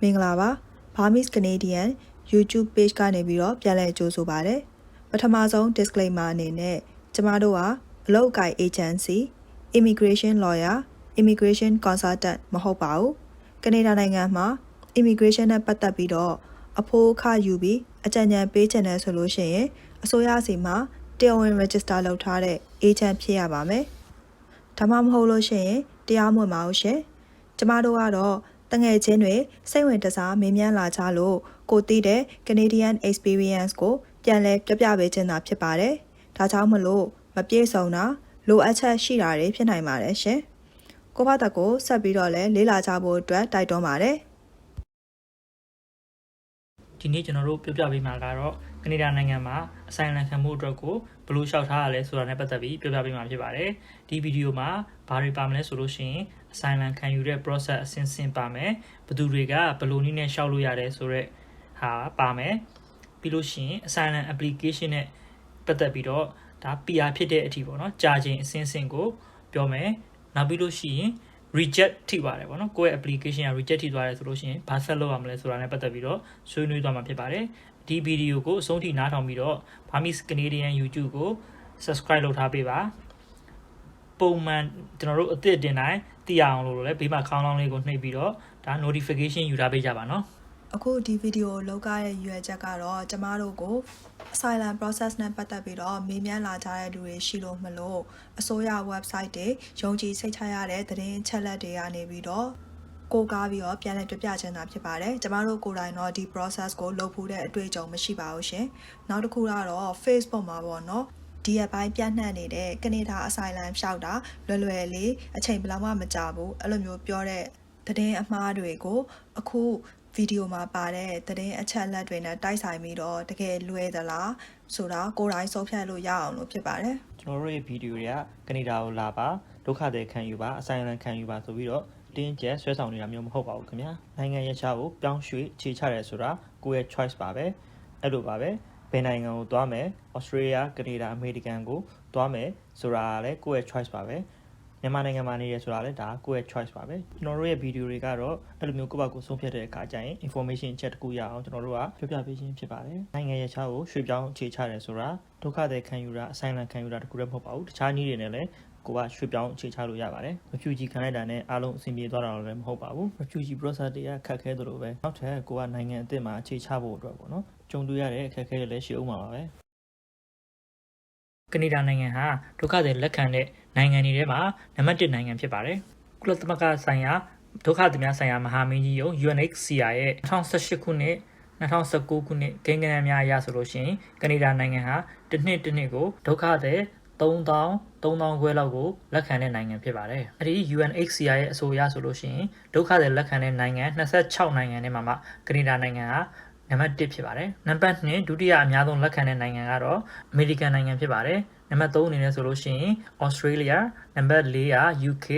မင်္ဂလာပါ Burmese Canadian YouTube page ကနေပြီးတော့ပြန်လည်ကြိုဆိုပါရစေပထမဆုံး disclaimer အနေနဲ့ကျမတို့ကအလုပ်အကိုင် agency immigration lawyer immigration consultant မဟုတ်ပါဘူးကနေဒါနိုင်ငံမှာ immigration နဲ့ပတ်သက်ပြီးတော့အဖိုးအခယူပြီးအကြံဉာဏ်ပေးချင်တယ်ဆိုလို့ရှိရင်အစိုးရစီမှာတရားဝင် register လုပ်ထားတဲ့ agent ဖြစ်ရပါမယ်ဒါမှမဟုတ်လို့ရှိရင်တရားမဝင်ပါဘူးရှင်ကျမတို့ကတော့ တငယ်ချင်းတွေစိတ်ဝင်တစားမင်းမြန်းလာကြလို့ကိုသိတဲ့ Canadian experience ကိုပြန်လဲပြပြပေးခြင်းသာဖြစ်ပါတယ်။ဒါကြောင့်မလို့မပြေဆုံးတာလိုအပ်ချက်ရှိတာတွေဖြစ်နိုင်ပါတယ်ရှင်။ကိုဘတာကိုဆက်ပြီးတော့လဲလေးလာကြဖို့အတွက်တိုက်တွန်းပါတယ်။ဒီနေ့ကျွန်တော်တို့ပြောပြပေးမှာကတော့ကနေဒါနိုင်ငံမှာအဆိုင်လန်ခံမှုအတွက်ကိုဘယ်လိုလျှောက်ထားရလဲဆိုတာနဲ့ပတ်သက်ပြီးပြောပြပေးမှာဖြစ်ပါတယ်ဒီဗီဒီယိုမှာဘာတွေပါမလဲဆိုလို့ရှိရင် အဆိုင်လန်ခံယူတဲ့ process အဆင့်ဆင့်ပါမယ်ဘယ်သူတွေကဘယ်လိုနည်းနဲ့လျှောက်လို့ရတယ်ဆိုတော့ဟာပါမယ်ပြီးလို့ရှိရင် asylum application နဲ့ပတ်သက်ပြီးတော့ဒါ PR ဖြစ်တဲ့အထိပေါ့နော်ကြာချိန်အဆင့်ဆင့်ကိုပြောမယ်နောက်ပြီးလို့ရှိရင် reject ထိပါတယ်ပေါ့နော်ကိုယ့်ရဲ့ application က reject ထိသွားတယ်ဆိုလို့ရှိရင်ဘာဆက်လုပ်ရမလဲဆိုတာနဲ့ပတ်သက်ပြီးတော့ဆွေးနွေးသွားမှာဖြစ်ပါတယ်ဒီဗီဒီယိုကိုအဆုံးထိနားထောင်ပြီးတော့ Burmese Canadian YouTube ကို subscribe လုပ်ထားပေးပါ ပုံမှန်ကျွန်တော်တို့အသစ်တင်တိုင်းသိရအောင်လို့လည်းဘေးမှာခေါင်းလောင်းလေးကိုနှိပ်ပြီးတော့ဒါ notification ယူထားပေးကြပါနော်အခုဒီဗီဒီယိုကိုလောက်ရတဲ့ရွယ်ချက်ကတော့ကျမတို့ကို asylum process နဲ့ပတ်သက်ပြီးတော့မေးမြန်းလာကြတဲ့လူတွေရှိလို့မလို့အစိုးရ website တွေယုံကြည်စိတ်ချရတဲ့သတင်းအချက်လက်တွေကနေပြီးတော့ကိုကားပြီးတော့ပြန်လည်ပြပြချင်တာဖြစ်ပါတယ်။ကျမတို့ကိုယ်တိုင်တော့ဒီ process ကိုလုပ်ဖို့တဲ့အတွေ့အကြုံမရှိပါဘူးရှင်။နောက်တစ်ခုကတော့ Facebook မှာပေါ့နော်။ ဒီအပိုင်းပြန့်နှံ့နေတဲ့ကနေဒါအဆိုင်လန်ဖြောက်တာလွယ်လွယ်လေးအချိန်ဘယ်လောက်မှမကြာဘူးအဲ့လိုမျိုးပြောတဲ့သတင်းအမှားတွေကိုအခုဗီဒီယိုမှာပါတဲ့သတင်းအချက်အလက်တွေနဲ့တိုက်ဆိုင်ပြီးတော့တကယ်လွယ်သလားဆိုတာကိုယ်တိုင်ဆုံးဖြတ်လို့ရအောင်လို့ဖြစ်ပါတယ်ကျွန်တော်တို့ရဲ့ဗီဒီယိုတွေကကနေဒါကိုလာပါဒုက္ခတွေခံယူပါအဆိုင်လန်ခံယူပါဆိုပြီးတော့တင်းကျပ်ဆွဲဆောင်နေတာမျိုးမဟုတ်ပါဘူးခင်ဗျာနိုင်ငံရခြားကိုပြောင်းရွှေ့ခြေချတယ်ဆိုတာကိုယ့်ရဲ့ choice ပါပဲအဲ့လိုပါပဲ ဘယ်နိုင်ငံကိုသွားမယ် Australia ကနေဒါ American ကိုသွားမယ်ဆိုတာကလည်းကိုယ့်ရဲ့ choice ပါပဲမြန်မာနိုင်ငံမှာနေရဆိုတာလည်းဒါကိုယ့်ရဲ့ choice ပါပဲကျွန်တော်တို့ရဲ့ဗီဒီယိုတွေကတော့အဲ့လိုမျိုးကိုယ့်ဘာကိုဆုံးဖြတ်တဲ့အခါကျရင် information ချက်တစ်ခုရအောင်ကျွန်တော်တို့ကပြောပြပေးခြင်းဖြစ်ပါတယ်နိုင်ငံရခြားကိုရွှေ့ပြောင်းခြေချတယ်ဆိုတာဒုက္ခတွေခံယူတာအဆိုင်လန်ခံယူတာတခုတည်းမဟုတ်ပါဘူးတခြားနည်းတွေနဲ့လည်းကိုကရွှေ့ပြောင်းခြေချလို့ရပါတယ် refugee ခံလိုက်တာနဲ့အားလုံးအဆင်ပြေသွားတာလည်းမဟုတ်ပါဘူး refugee process တွေကခက်ခဲသလိုပဲနောက်ထပ်ကိုကနိုင်ငံအသစ်မှာခြေချဖို့အတွက်ပေါ့နော် ကြုံတွေ့ရတဲ့အခက်အခဲတွေလည်းရှိအောင်ပါပဲကနေဒါနိုင်ငံဟာဒုက္ခတွေလက်ခံတဲ့နိုင်ငံတွေထဲမှာနံပါတ်1နိုင်ငံဖြစ်ပါတယ်ကုလသမဂ္ဂဆိုင်ရာဒုက္ခသည်များဆိုင်ရာမဟာမင်းကြီးယုံ UNHCR ရဲ့2018ခုနှစ်2019ခုနှစ်ကိန်းဂဏန်းများအရဆိုလို့ရှိရင်ကနေဒါနိုင်ငံဟာတစ်နှစ်တစ်နှစ်ကိုဒုက္ခသည်3000 3000ခွဲလောက်ကိုလက်ခံတဲ့နိုင်ငံဖြစ်ပါတယ်။အဲဒီ UNHCR ရဲ့အဆိုအရဆိုလို့ရှိရင်ဒုက္ခသည်လက်ခံတဲ့နိုင်ငံ26နိုင်ငံထဲမှာမှကနေဒါနိုင်ငံက နံပါတ်1ဖြစ်ပါတယ်။နံပါတ်2ဒုတိယအများဆုံးလက်ခံတဲ့နိုင်ငံကတော့အမေရိကန်နိုင်ငံဖြစ်ပါတယ်။နံပါတ်3အနေနဲ့ဆိုလို့ရှိရင် Australia နံပါတ်4က UK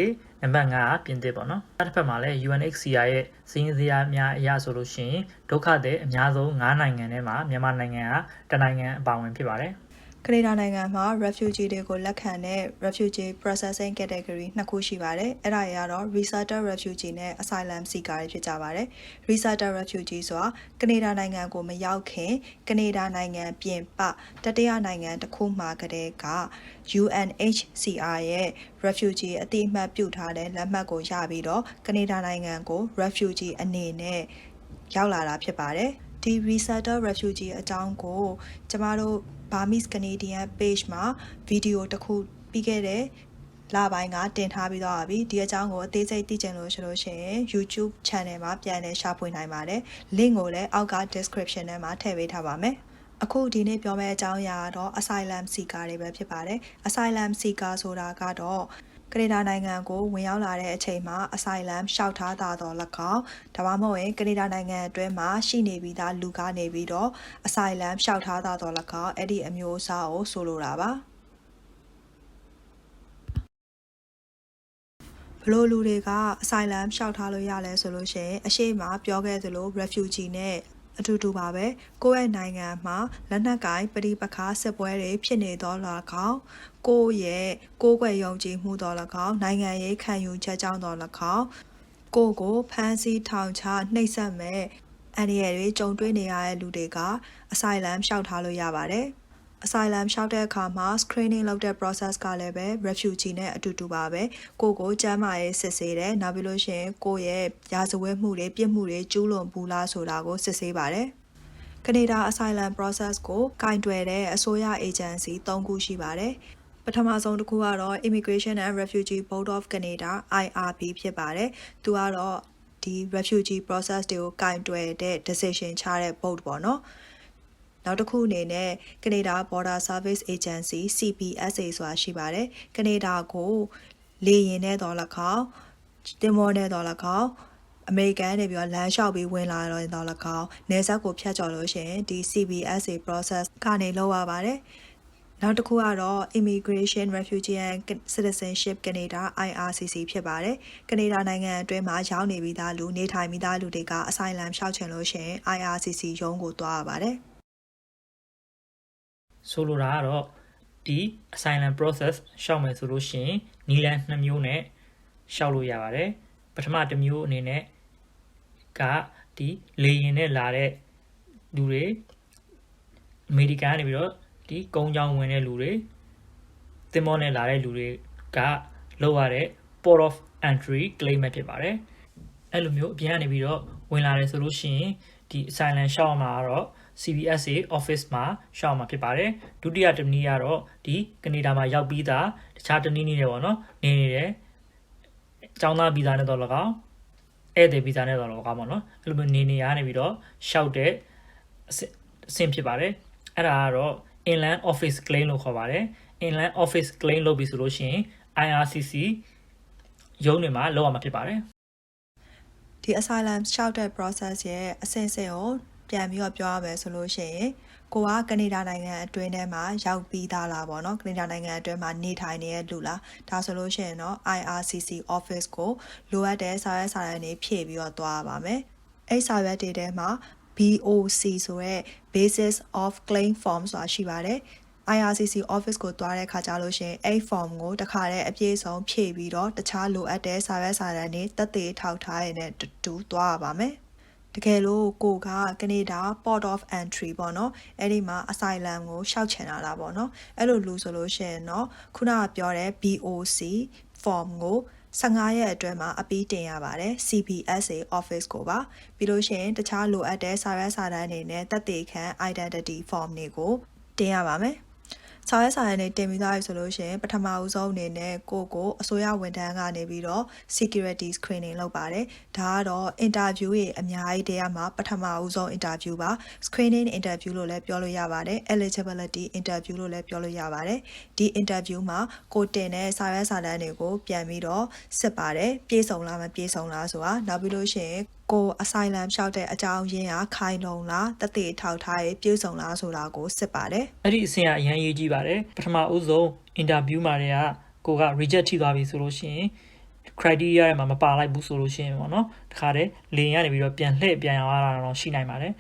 နံပါတ်5ကပြင်သစ်ပေါ့နော်။တစ်ဖက်မှာလည်း UNHCR ရဲ့စီးရင်စရာများအရဆိုလို့ရှိရင်ဒုက္ခသည်အများဆုံး9နိုင်ငံထဲမှာမြန်မာနိုင်ငံကတနိုင်ငံအပါဝင်ဖြစ်ပါတယ်။ ကနေဒါနိုင်ငံမှာ refugee တွေကိုလက်ခံတဲ့ refugee processing category နှစ်ခုရှိပါတယ်။အဲ့ဒါတွေကတော့ resettler refugee နဲ့ asylum seeker တွေဖြစ်ကြပါတယ်။ resettler refugee ဆိုတာကနေဒါနိုင်ငံကိုမရောက်ခင်ကနေဒါနိုင်ငံပြင်ပတတိယနိုင်ငံတစ်ခုမှကတည်းက UNHCR ရဲ့ refugee အတိအမှတ်ပြုထားတဲ့လက်မှတ်ကိုရပြီးတော့ကနေဒါနိုင်ငံကို refugee အနေနဲ့ရောက်လာတာဖြစ်ပါတယ်။ ဒီ resettler refugee အကြောင်းကိုကျမတို့ Burmese Canadian page မှာဗီဒီယိုတစ်ခုပြီးခဲ့တဲ့လပိုင်းကတင်ထားပြီးတော့ပါပြီဒီအကြောင်းကိုအသေးစိတ်သိချင်လို့ဆိုလို့ရှိရင် YouTube channel မှာပြန်လည်ရှာဖွေနိုင်ပါတယ် link ကိုလည်းအောက်က description ထဲမှာထည့်ပေးထားပါမယ်အခုဒီနေ့ပြောမယ့်အကြောင်းအရာကတော့ asylum seeker တွေပဲဖြစ်ပါတယ် asylum seeker ဆိုတာကတော့ ကနေဒါနိုင်ငံကိုဝင်ရောက်လာတဲ့အချိန်မှာ asylum လျှောက်ထားတာတော့၎င်းဒါမှမဟုတ်ရင်ကနေဒါနိုင်ငံအတွင်းမှာရှိနေပြီးသားလူကနေပြီးတော့ asylum လျှောက်ထားတာတော့၎င်းအဲ့ဒီအမျိုးအစားကိုဆိုလိုတာပါဘလို့လူတွေကအဆိုင်လမ်လျှောက်ထားလို့ရလဲဆိုလို့ရှိရင်အရှိမပြောခဲ့သလို refugee နဲ့ အတူတူပါပဲကိုယ့်ရဲ့နိုင်ငံမှာလက်နက်ကင်ပဋိပက္ခစစ်ပွဲတွေဖြစ်နေတော့လာကောင်ကိုယ့်ရဲ့ကိုယ်ွယ်ယုံကြည်မှုတော်၎င်းနိုင်ငံရေးခံယူချက်ကြောင့်တော်၎င်းကိုယ့်ကိုဖမ်းဆီးထောင်ချနှိပ်စက်မဲ့အန္တရာယ်တွေကြုံတွေ့နေရတဲ့လူတွေကအဆိုင်လမ်လျှောက်ထားလို့ရပါတယ်။ asylum လျှောက်တဲ့အခါမှာ screening လုပ်တဲ့ process ကလည်းပဲ refugee နဲ့အတူတူပါပဲကိုကိုကျမ်းမာရေးစစ်ဆေးတယ်နောက်ပြီးလို့ရှိရင်ကိုရဲ့ရာဇဝတ်မှုတွေပြစ်မှုတွေကျူးလွန်ဘူးလားဆိုတာကိုစစ်ဆေးပါတယ်ကနေဒါ asylum process ကိုကင်တွယ်တဲ့အစိုးရ agency ၃ခုရှိပါတယ်ပထမဆုံးတစ်ခုကတော့ Immigration and Refugee Board of Canada IRB ဖြစ်ပါတယ်။သူကတော့ဒီ refugee process တွေကိုကင်တွယ်တဲ့ decision ချတဲ့ board ပေါ့နော်။ နောက်တစ်ခုအနေနဲ့ Canada Border Service Agency CPSA ဆိုတာရှိပါတယ်။ကနေဒါကိုလေယာဉ်နဲ့တော့၎င်းတင်မောနဲ့တော့၎င်းအမေရိကန်နေပြီးတော့လမ်းလျှောက်ပြီးဝင်လာတော့တော့၎င်းနေဆက်ကိုဖြတ်ကျော်လို့ရှိရင်ဒီ CBSA process ကနေလောက်ရပါတယ်။နောက်တစ်ခုကတော့ Immigration Refugee and Citizenship Canada IRCC ဖြစ်ပါတယ်။ကနေဒါနိုင်ငံအတွင်းမှာရောက်နေပြီးသားလူနေထိုင်ပြီးသားလူတွေကအဆိုင်လမ်လျှောက်ချင်လို့ရှိရင် IRCC ရုံးကိုသွားရပါတယ်။ ဆိုလိုတာကတော့ဒီ asylum process ရှောက်မယ်ဆိုလို့ရှိရင်နီလန်2မျိုးနဲ့ရှောက်လို့ရပါတယ်ပထမတစ်မျိုးအနေနဲ့ကဒီလေရင်နဲ့လာတဲ့လူတွေအမေရိကန်ကနေပြီးတော့ဒီကုန်းချောင်းဝင်တဲ့လူတွေသင်္ဘောနဲ့လာတဲ့လူတွေကလောက်ရတဲ့ port of entry claim ပဲဖြစ်ပါတယ်အဲ့လိုမျိုးအပြင်ကနေပြီးတော့ဝင်လာတယ်ဆိုလို့ရှိရင်ဒီ asylum ရှောက်မှာကတော့ CBSA office မှာရှောက်မှာဖြစ်ပါတယ်ဒုတိယတစ်နည်းကတော့ဒီကနေဒါမှာရောက်ပြီးသားတခြားတစ်နည်းနည်းတွေပေါ့နော်နေနေတယ်ចောင်းသားဗီဇာနဲ့တော့၎င်းဧည့်သည်ဗီဇာနဲ့တော့၎င်းပေါ့နော်အဲ့လိုမျိုးနေနေရနေပြီးတော့ရှောက်တဲ့အဆင့်ဖြစ်ပါတယ်အဲ့ဒါကတော့ inland office claim လို့ခေါ်ပါတယ် inland office claim လုပ်ပြီဆိုလို့ရှိရင် IRCC ရုံးတွေမှာလောက်ရမှာဖြစ်ပါတယ်ဒီ asylum လျှောက်တဲ့ process ရဲ့အဆင့်ဆင့်ကို ပြန်ပြီးတော့ပြောရမယ်ဆိုလို့ရှိရင်ကိုကကနေဒါနိုင်ငံအတွင်းထဲမှာရောက်ပြီးသားလားပေါ့နော်ကနေဒါနိုင်ငံအတွင်းမှာနေထိုင်နေတဲ့လူလားဒါဆိုလို့ရှိရင်တော့ IRCC office ကိုလိုအပ်တဲ့စာရွက်စာတမ်းတွေဖြည့်ပြီးတော့သွားရပါမယ်အဲ့စာရွက်တွေထဲမှာ BOC ဆိုရဲ basis of claim form ဆိုတာရှိပါတယ် IRCC office ကိုတွားတဲ့ခါကြလို့ရှင်အဲ့ form ကိုတခါတည်းအပြည့်စုံဖြည့်ပြီးတော့တခြားလိုအပ်တဲ့စာရွက်စာတမ်းတွေတက်သေးထောက်ထားရတဲ့တူတွားရပါမယ် တကယ်လို့ကိုကကနေဒါ port of entry ပေါ့နော်အဲ့ဒီမှာ asylum ကိုရှောက်ချင်တာလားပေါ့နော်အဲ့လိုလူဆိုလို့ရှိရင်တော့ခုနကပြောတဲ့ BOC form ကို15ရက်အတွင်းမှာအပြီးတင်ရပါတယ် CBSA office ကိုပါပြီးလို့ရှိရင်တခြားလိုအပ်တဲ့စာရွက်စာတမ်းတွေနဲ့တက်သေးခံ identity form တွေကိုတင်ရပါမယ် ဆောင်ရွက်စာရည်နဲ့တင်ပြီးသားပြီဆိုလို့ရှိရင်ပထမဦးဆုံးအနေနဲ့ကိုကိုအစိုးရဝန်ထမ်းကနေပြီးတော့ security screening လုပ်ပါတယ်ဒါကတော့ interview ရေအများကြီးတရားမှာပထမဦးဆုံး interview ပါ screening interview လို့လည်းပြောလို့ရပါတယ် eligibility interview လို့လည်းပြောလို့ရပါတယ်ဒီ interview မှာကိုတင်တဲ့စာရွက်စာတမ်းတွေကို ပြန်ပြီးတော့စစ်ပါတယ်ပြေဆုံးလားမပြေဆုံးလားဆိုတာနောက်ပြီးလို့ရှိရင် ကိုအဆိုင်လမ်လျှောက်တဲ့အကြောင်းရင်းဟာခိုင်လုံလားတသက်ထောက်ထားရေးပြည့်စုံလားဆိုတာကိုစစ်ပါတယ်အဲ့ဒီအဆင့်ကအရန်ရေးကြည့်ပါတယ်ပထမဦးဆုံး interview မှာတည်းကကိုက reject ထိသွားပြီဆိုလို့ရှိရင် criteria တွေမှာမပါလိုက်ဘူးဆိုလို့ရှိရင်ပေါ့နော်တခါတည်းလေရင်ကနေပြီးတော့ပြန်လှည့်ပြန်ရတာတော့ရှိနိုင်ပါတယ်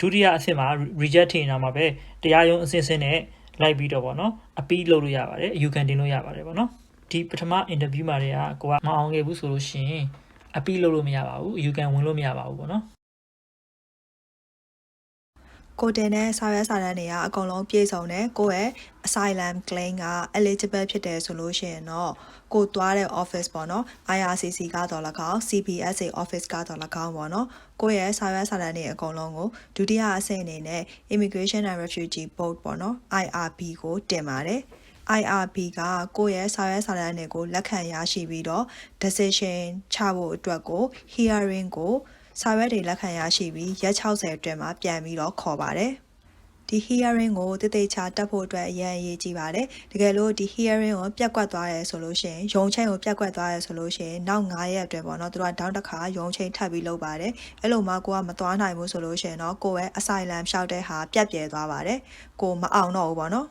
ဒုတိယအဆင့်မှာ reject ထင်တာမှာပဲတရားရုံးအဆင့်ဆင့်နဲ့လိုက်ပြီးတော့ပေါ့နော်အပီးလုပ်လို့ရပါတယ်အယူခံတင်လို့ရပါတယ်ပေါ့နော်ဒီပထမ interview မှာတည်းကကိုကမအောင်ခဲ့ဘူးဆိုလို့ရှိရင် အပီးလုပ်လို့မရပါဘူးယူကန်ဝင်လို့မရပါဘူးပေါ့နော်ကိုတင်တဲ့စာရွက်စာတမ်းတွေကအကုန်လုံးပြည့်စုံတယ်ကိုယ့်ရဲ့ asylum claim က eligible ဖြစ်တယ်ဆိုလို့ရှိရင်တော့ကိုသွားတဲ့ office ပေါ့နော် IRCC ကတော့၎င်း CBSA office ကတော့၎င်းပေါ့နော်ကိုယ့်ရဲ့စာရွက်စာတမ်းတွေအကုန်လုံးကိုဒုတိယအဆင့်အနေနဲ့ Immigration and Refugee Board ပေါ့နော် IRB ကိုတင်ပါတယ် IRB ကကိုယ့်ရဲ့စာရွက်စာတမ်းတွေကိုလက်ခံရရှိပြီးတော့ decision ချဖို့အတွက်ကို hearing ကိုစာရွက်တွေလက်ခံရရှိပြီးရက်60အတွင်းမှာပြန်ပြီးတော့ခေါ်ပါတယ်ဒီ hearing ကိုတည်တည်ချတက်ဖို့အတွက်အရင်အရေးကြီးပါတယ်တကယ်လို့ဒီ hearing ကိုပြက်ကွက်သွားရဲဆိုလို့ရှိရင်ရုံချိန်ကိုပြက်ကွက်သွားရဲဆိုလို့ရှိရင်နောက်9ရက်အတွင်းပေါ့နော်သူတို့ကတောင်းတစ်ခါရုံချိန်ထပ်ပြီးလုပ်ပါတယ်အဲ့လိုမှကိုကမသွားနိုင်ဘူးဆိုလို့ရှိရင်တော့ကိုရဲ့ asylum လျှောက်တဲ့ဟာပြက်ပြဲသွားပါတယ်ကိုမအောင်တော့ဘူးပေါ့နော်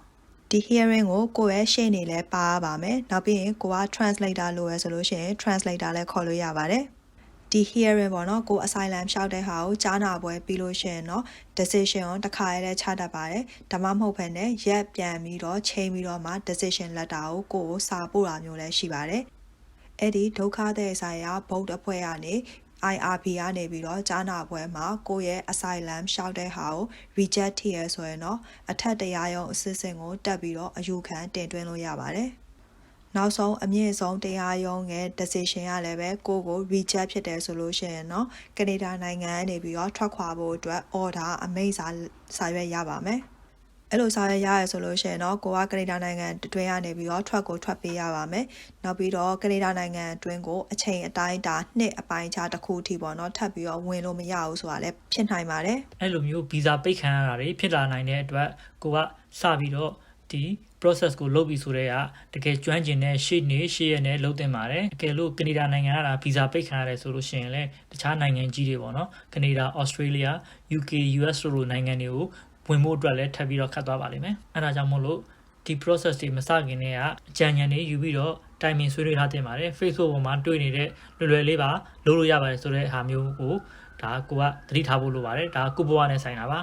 ဒီ hearing ကိုကိုယ့်ရဲ့ရှေ့နေလဲပါပါမယ်။နောက်ပြီးရင်ကိုက translator လိုရဆိုလို့ရှိရင် translator လည်းခေါ်လို့ရပါတယ်။ဒီ hearing ပေါ့နော်ကို asylum လျှောက်တဲ့ဟာကိုကြားနာပွဲပြီးလို့ရှိရင်တော့ decision ကိုတစ်ခါရဲချတတ်ပါတယ်။ဒါမှမဟုတ်ဘဲနဲ့ရက်ပြန်ပြီးတော့ချိန်ပြီးတော့မှ decision letter ကိုကိုကိုစာပို့တာမျိုးလည်းရှိပါတယ်။အဲ့ဒီဒုက္ခတဲ့ဆိုင်ရာဗုဒ္ဓအဖွဲ့ကနေ IRB ကနေပြီးတော့ဂျာနာပွဲမှာကိုယ့်ရဲ့ asylum ရှောက်တဲ့ဟာကို reject ထည့်ရဆိုရင်တော့အထက်တရားရုံးအစစ်အစင်ကိုတက်ပြီးတော့အယူခံတင်သွင်းလို့ရပါတယ်။နောက်ဆုံးအမြင့်ဆုံးတရားရုံးရဲ့ decision ကလည်းပဲကိုယ့်ကို reject ဖြစ်တယ်ဆိုလို့ရှိရင်တော့ကနေဒါနိုင်ငံကနေပြီးတော့ထွက်ခွာဖို့အတွက် order အမိန့်စာစာရွက်ရပါမယ်။ အဲ့လိုစာရွက်ရရဆိုလို့ရှိရင်တော့ကိုကကနေဒါနိုင်ငံအတွင်းကနေပြီးတော့ထွက်ကိုထွက်ပေးရပါမယ်။နောက်ပြီးတော့ကနေဒါနိုင်ငံအတွင်းကိုအချိန်အတိုင်းအတာနှစ်အပိုင်းခြားတစ်ခုအထိပေါ့နော်ထပ်ပြီးတော့ဝင်လို့မရဘူးဆိုတာလည်းဖြစ်နိုင်ပါတယ်။အဲ့လိုမျိုးဗီဇာပိတ်ခံရတာတွေဖြစ်လာနိုင်တဲ့အတွက်ကိုကစပြီးတော့ဒီ process ကိုလုပ်ပြီးဆိုတဲ့ကတကယ်ကျွမ်းကျင်တဲ့ရှေ့နေရှေ့ရနဲ့လုပ်တင်ပါတယ်အကယ်လို့ကနေဒါနိုင်ငံကဗီဇာပိတ်ခံရတယ်ဆိုလို့ရှိရင်လည်းတခြားနိုင်ငံကြီးတွေပေါ့နော်ကနေဒါ Australia UK US တို့လိုနိုင်ငံတွေကို ဝင်ဖို့အတွက်လည်းထပ်ပြီးတော့ခတ်သွားပါလိမ့်မယ်အဲဒါကြောင့်မို့လို့ဒီ process တွေမစခင်တည်းကအကြံဉာဏ်တွေယူပြီးတော့တိုင်ပင်ဆွေးနွေးထားတင်ပါတယ် Facebook ပေါ်မှာတွေ့နေတဲ့လွယ်လွယ်လေးပါလုပ်လို့ရပါတယ်ဆိုတဲ့ဟာမျိုးကိုဒါကိုကသတိထားဖို့လိုပါတယ်ဒါကုဘဝနဲ့ဆိုင်တာပါ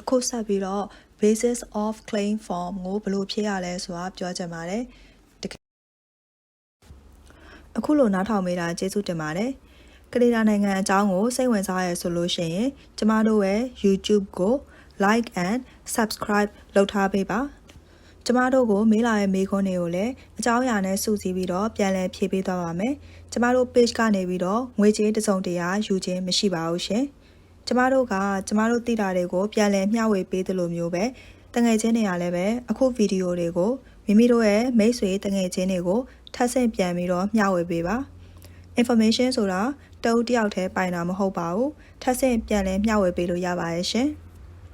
အခုဆက်ပြီးတော့ basis of claim form ကိုဘယ်လိုဖြည့်ရလဲဆိုတာပြောချင်ပါတယ်တကယ်အခုလိုနားထောင်မိတာကျေးဇူးတင်ပါတယ် ကနေဒါနိုင်ငံအကြောင်းကိုစိတ်ဝင်စားရဆိုလို့ရှိရင်ကျမတို့ရဲ့ YouTube ကို like and subscribe လုပ်ထားပေးပါကျမတို့ကိုမေးလာတဲ့မေးခွန်းတွေကိုလည်းအကြောင်းအရာနဲ့စုစည်းပြီးတော့ပြန်လည်ဖြေပေးသွားပါမယ်ကျမတို့ page ကနေပြီးတော့ငွေကြေးတစ်စုံတရာယူခြင်းမရှိပါဘူးရှင်ကျမတို့ကကျမတို့သိတာတွေကိုပြန်လည်မျှဝေပေးသလိုမျိုးပဲတငယ်ချင်းတွေကလည်းပဲအခုဗီဒီယိုတွေကိုမိမိတို့ရဲ့မိတ်ဆွေတငယ်ချင်းတွေကိုထပ်ဆင့်ပြန်ပြီးတော့မျှဝေပေးပါ information ဆိုတာ တအုပ်တစ်ယောက်တည်းပိုင်တာမဟုတ်ပါဘူးထပ်ဆင့်ပြန်လည်မျှဝေပေးလို့ရပါရဲ့ရှင်